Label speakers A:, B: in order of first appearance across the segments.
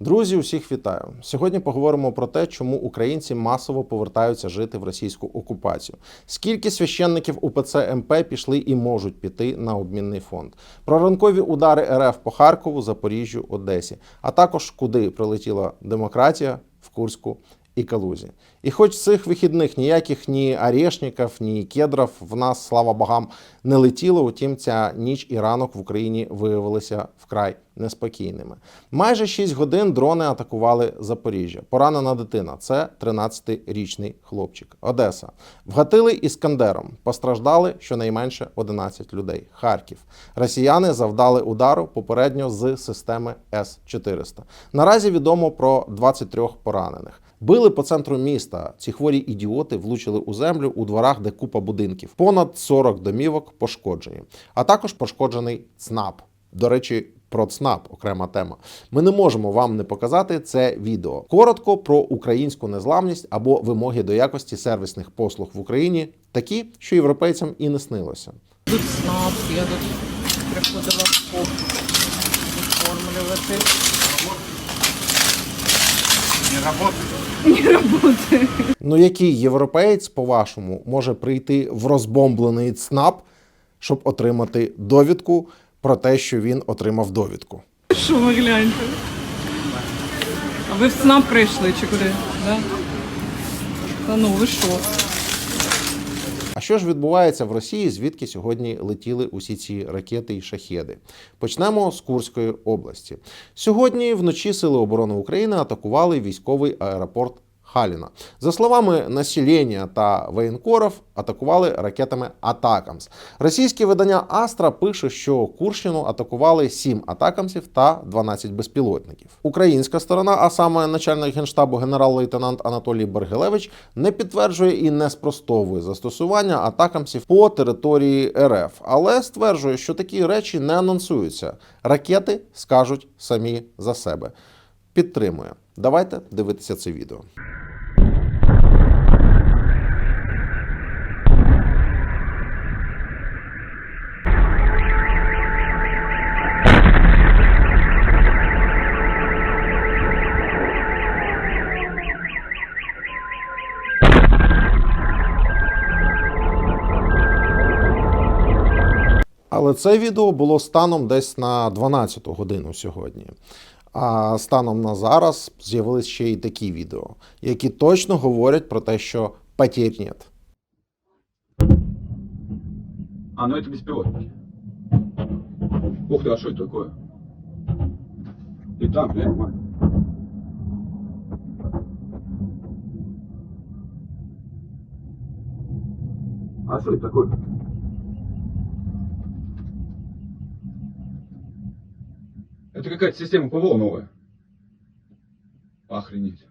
A: Друзі, усіх вітаю! Сьогодні поговоримо про те, чому українці масово повертаються жити в російську окупацію. Скільки священників УПЦ МП пішли і можуть піти на обмінний фонд? Про ранкові удари РФ по Харкову, Запоріжжю, Одесі, а також куди прилетіла демократія в Курську і Калузі. І хоч цих вихідних ніяких ні Орешників, ні кедрів в нас, слава богам, не летіло, утім, ця ніч і ранок в Україні виявилися вкрай неспокійними. Майже 6 годин дрони атакували Запоріжжя. Поранена дитина це 13-річний хлопчик. Одеса. Вгатили іскандером. Постраждали щонайменше 11 людей. Харків. Росіяни завдали удару попередньо з системи С-400. Наразі відомо про 23 поранених. Били по центру міста. Ці хворі ідіоти влучили у землю у дворах, де купа будинків. Понад 40 домівок пошкоджені, а також пошкоджений ЦНАП. До речі, про ЦНАП окрема тема. Ми не можемо вам не показати це відео. Коротко про українську незламність або вимоги до якості сервісних послуг в Україні, такі, що європейцям і не снилося.
B: Тут СНАП, я тут приходила в Не оформлювати.
A: Ну який європеєць, по-вашому, може прийти в розбомблений ЦНАП, щоб отримати довідку про те, що він отримав довідку?
B: Що ви гляньте? А ви в ЦНАП прийшли чи куди? Да? Та ну ви що?
A: А що ж відбувається в Росії, звідки сьогодні летіли усі ці ракети і шахеди? Почнемо з Курської області. Сьогодні вночі Сили оборони України атакували військовий аеропорт. Халіна. За словами населення та воєнкорів, атакували ракетами Атакамс. Російське видання Астра пише, що Курщину атакували 7 атакамсів та 12 безпілотників. Українська сторона, а саме начальник генштабу генерал-лейтенант Анатолій Бергелевич, не підтверджує і не спростовує застосування атакамсів по території РФ, але стверджує, що такі речі не анонсуються. Ракети скажуть самі за себе. Підтримує. Давайте дивитися це відео. Але це відео було станом десь на 12 годину сьогодні. А станом на зараз з'явились ще й такі відео, які точно говорять про те, що потерь нет.
C: А, ну это беспилотники. Ух ты, а что это такое? И там, глянь, Мань. А что это такое? Это какая-то система ПВО новая. Охренеть.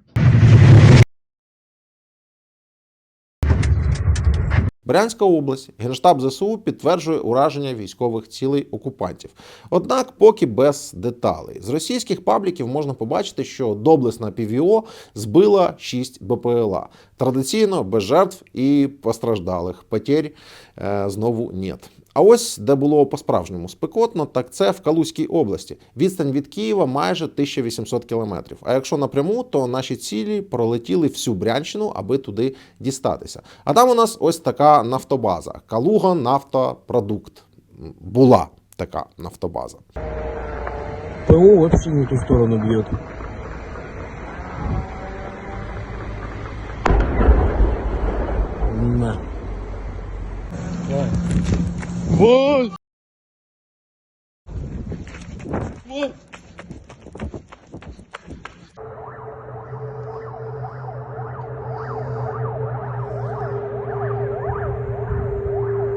A: Брянська область, Генштаб ЗСУ підтверджує ураження військових цілей окупантів. Однак, поки без деталей. З російських пабліків можна побачити, що доблесна ПВО збила 6 БПЛА. Традиційно без жертв і постраждалих. Потерь е, знову нет. А ось де було по-справжньому спекотно, так це в Калузькій області. Відстань від Києва майже 1800 кілометрів. А якщо напряму, то наші цілі пролетіли всю Брянщину, аби туди дістатися. А там у нас ось така нафтобаза. Калуга нафтопродукт. Була така нафтобаза.
D: ПО вообще не ту сторону бьет. На. Whoa! Whoa!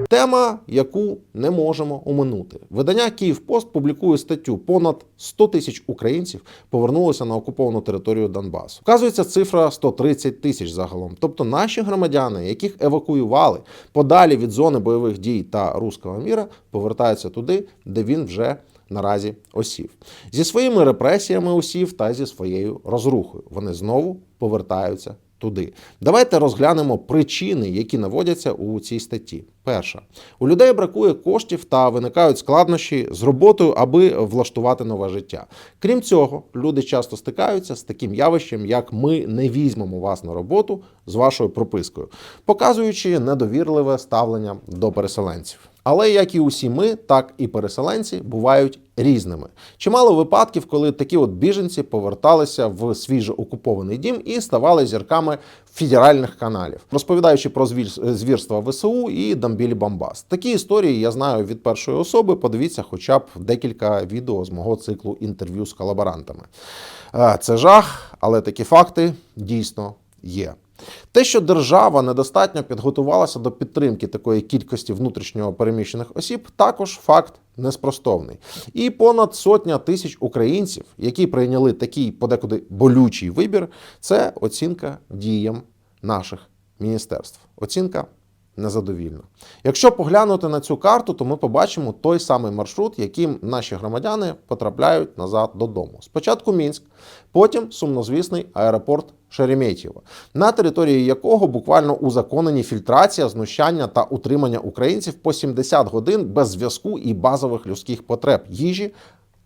A: Тема, яку не можемо оминути. Видання Київпост публікує статтю: понад 100 тисяч українців повернулися на окуповану територію Донбасу. Вказується цифра 130 тисяч загалом. Тобто наші громадяни, яких евакуювали подалі від зони бойових дій та руського міра, повертаються туди, де він вже наразі осів. Зі своїми репресіями осів та зі своєю розрухою. Вони знову повертаються туди. Давайте розглянемо причини, які наводяться у цій статті. Перша у людей бракує коштів та виникають складнощі з роботою, аби влаштувати нове життя. Крім цього, люди часто стикаються з таким явищем, як ми не візьмемо вас на роботу з вашою пропискою, показуючи недовірливе ставлення до переселенців. Але як і усі ми, так і переселенці бувають різними. Чимало випадків, коли такі от біженці поверталися в свіжо окупований дім і ставали зірками федеральних каналів, розповідаючи про звірства ВСУ і Дамбілі Бамбас. Такі історії я знаю від першої особи. Подивіться, хоча б декілька відео з мого циклу інтерв'ю з колаборантами. Е, Це жах, але такі факти дійсно є. Те, що держава недостатньо підготувалася до підтримки такої кількості внутрішньо переміщених осіб, також факт неспростовний. І понад сотня тисяч українців, які прийняли такий подекуди болючий вибір, це оцінка діям наших міністерств. Оцінка незадовільна. Якщо поглянути на цю карту, то ми побачимо той самий маршрут, яким наші громадяни потрапляють назад додому. Спочатку Мінськ, потім сумнозвісний аеропорт Шереметьєво, на території якого буквально узаконені фільтрація, знущання та утримання українців по 70 годин без зв'язку і базових людських потреб їжі.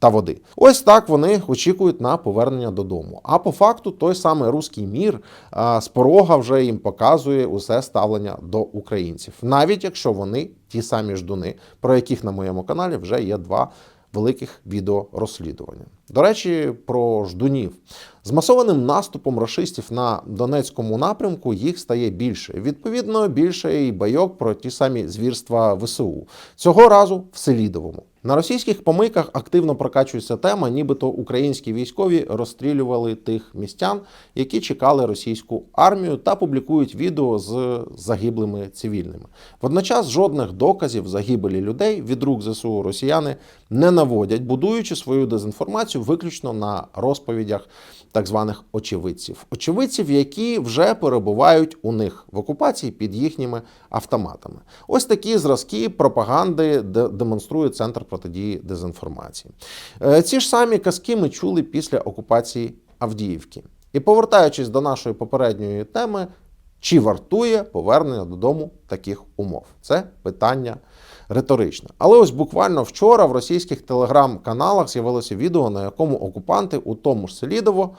A: Та води. Ось так вони очікують на повернення додому. А по факту той самий руський мір а, з порога вже їм показує усе ставлення до українців, навіть якщо вони ті самі ждуни, про яких на моєму каналі вже є два великих відеорозслідування. До речі, про ждунів. З масованим наступом рашистів на Донецькому напрямку їх стає більше. Відповідно, більше і байок про ті самі звірства ВСУ. Цього разу в Селідовому. На російських помийках активно прокачується тема, нібито українські військові розстрілювали тих містян, які чекали російську армію, та публікують відео з загиблими цивільними. Водночас жодних доказів загибелі людей від рук ЗСУ росіяни не наводять, будуючи свою дезінформацію виключно на розповідях так званих очевидців. Очевидців, які вже перебувають у них в окупації під їхніми автоматами. Ось такі зразки пропаганди де- демонструє центр протидії дезінформації. Е, Ці ж самі казки ми чули після окупації Авдіївки. І повертаючись до нашої попередньої теми, чи вартує повернення додому таких умов? Це питання риторичне. Але ось буквально вчора в російських телеграм-каналах з'явилося відео, на якому окупанти у тому ж Селідово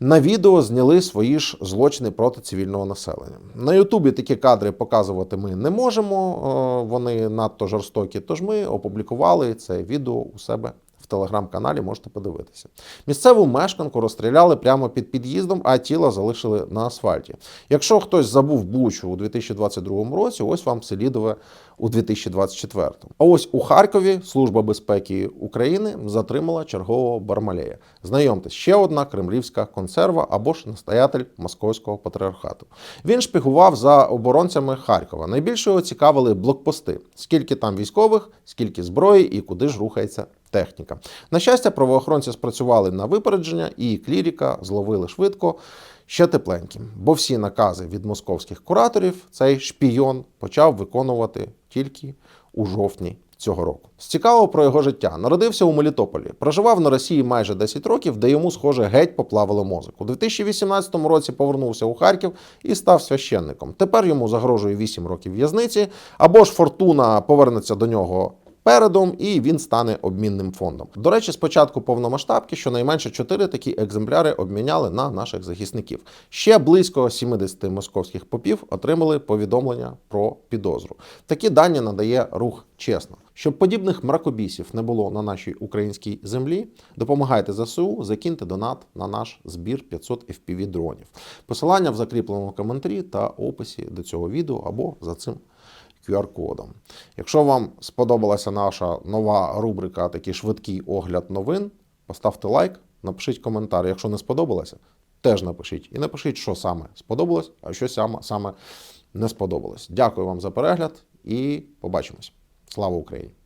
A: на відео зняли свої ж злочини проти цивільного населення. На Ютубі такі кадри показувати ми не можемо, е, вони надто жорстокі. Тож ми опублікували це відео у себе в телеграм-каналі, можете подивитися. Місцеву мешканку розстріляли прямо під під'їздом, а тіло залишили на асфальті. Якщо хтось забув Бучу у 2022 році, ось вам Селідове у 2024. А ось у Харкові Служба безпеки України затримала чергового Бармалея. Знайомтесь, ще одна кремлівська консерва або ж настоятель московського патріархату. Він шпігував за оборонцями Харкова. Найбільше його цікавили блокпости: скільки там військових, скільки зброї і куди ж рухається техніка. На щастя, правоохоронці спрацювали на випередження, і кліріка зловили швидко. Ще тепленьким, бо всі накази від московських кураторів цей шпійон почав виконувати тільки у жовтні цього року. З цікавого про його життя народився у Мелітополі, проживав на Росії майже 10 років, де йому, схоже, геть поплавили мозок. У 2018 році повернувся у Харків і став священником. Тепер йому загрожує 8 років в'язниці, або ж фортуна повернеться до нього передом, і він стане обмінним фондом. До речі, з початку повномасштабки щонайменше 4 такі екземпляри обміняли на наших захисників. Ще близько 70 московських попів отримали повідомлення про підозру. Такі дані надає рух чесно. Щоб подібних мракобісів не було на нашій українській землі, допомагайте ЗСУ, закиньте донат на наш збір 500 FPV дронів. Посилання в закріпленому коментарі та описі до цього відео або за цим QR-кодом. Якщо вам сподобалася наша нова рубрика Такий швидкий огляд новин, поставте лайк, напишіть коментар. Якщо не сподобалося, теж напишіть. І напишіть, що саме сподобалось, а що саме, саме не сподобалось. Дякую вам за перегляд і побачимось. Слава Україні!